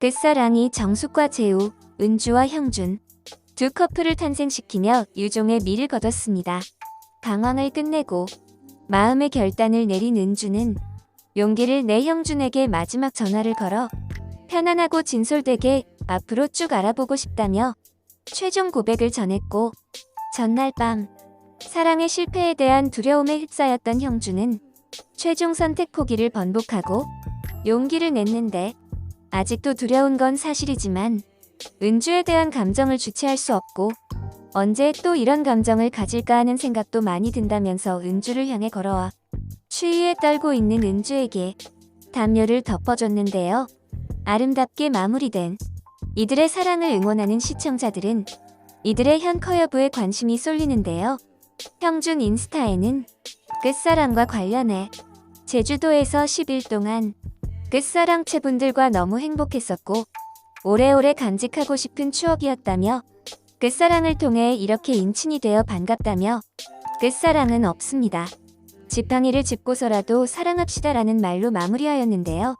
끝사랑이 정숙과 재우, 은주와 형준 두 커플을 탄생시키며 유종의 미를 거뒀습니다. 방황을 끝내고 마음의 결단을 내린 은주는 용기를 내 형준에게 마지막 전화를 걸어 편안하고 진솔되게 앞으로 쭉 알아보고 싶다며 최종 고백을 전했고 전날 밤 사랑의 실패에 대한 두려움에 휩싸였던 형준은 최종 선택 포기를 번복하고 용기를 냈는데 아직도 두려운 건 사실이지만 은주에 대한 감정을 주체할 수 없고 언제 또 이런 감정을 가질까 하는 생각도 많이 든다면서 은주를 향해 걸어와 추위에 떨고 있는 은주에게 담요를 덮어줬는데요. 아름답게 마무리된 이들의 사랑을 응원하는 시청자들은 이들의 현커 여부에 관심이 쏠리는데요. 형준 인스타에는 끝사랑과 관련해 제주도에서 10일 동안 끝사랑체분들과 너무 행복했었고 오래오래 간직하고 싶은 추억이었다며 끝사랑을 통해 이렇게 인친이 되어 반갑다며 끝사랑은 없습니다. 지팡이를 짚고서라도 사랑합시다라는 말로 마무리하였는데요.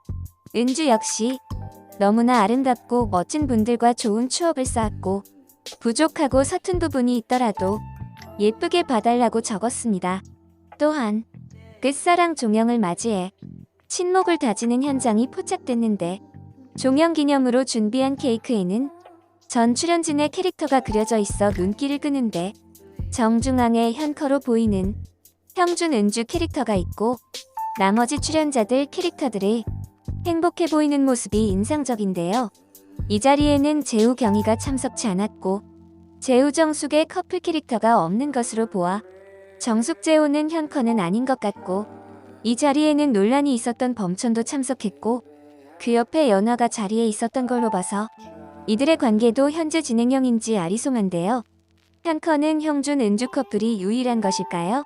은주 역시 너무나 아름답고 멋진 분들과 좋은 추억을 쌓았고 부족하고 서툰 부분이 있더라도 예쁘게 봐달라고 적었습니다. 또한 끝사랑 종영을 맞이해 친목을 다지는 현장이 포착됐는데 종영 기념으로 준비한 케이크에는 전 출연진의 캐릭터가 그려져 있어 눈길을 끄는데 정중앙에 현커로 보이는 형준 은주 캐릭터가 있고 나머지 출연자들 캐릭터들의 행복해 보이는 모습이 인상적인데요. 이 자리에는 재우 경희가 참석치 않았고 재우 정숙의 커플 캐릭터가 없는 것으로 보아 정숙 재우는 현커는 아닌 것 같고 이 자리에는 논란이 있었던 범천도 참석했고 그 옆에 연화가 자리에 있었던 걸로 봐서 이들의 관계도 현재 진행형인지 아리송한데요. 현커는 형준 은주 커플이 유일한 것일까요?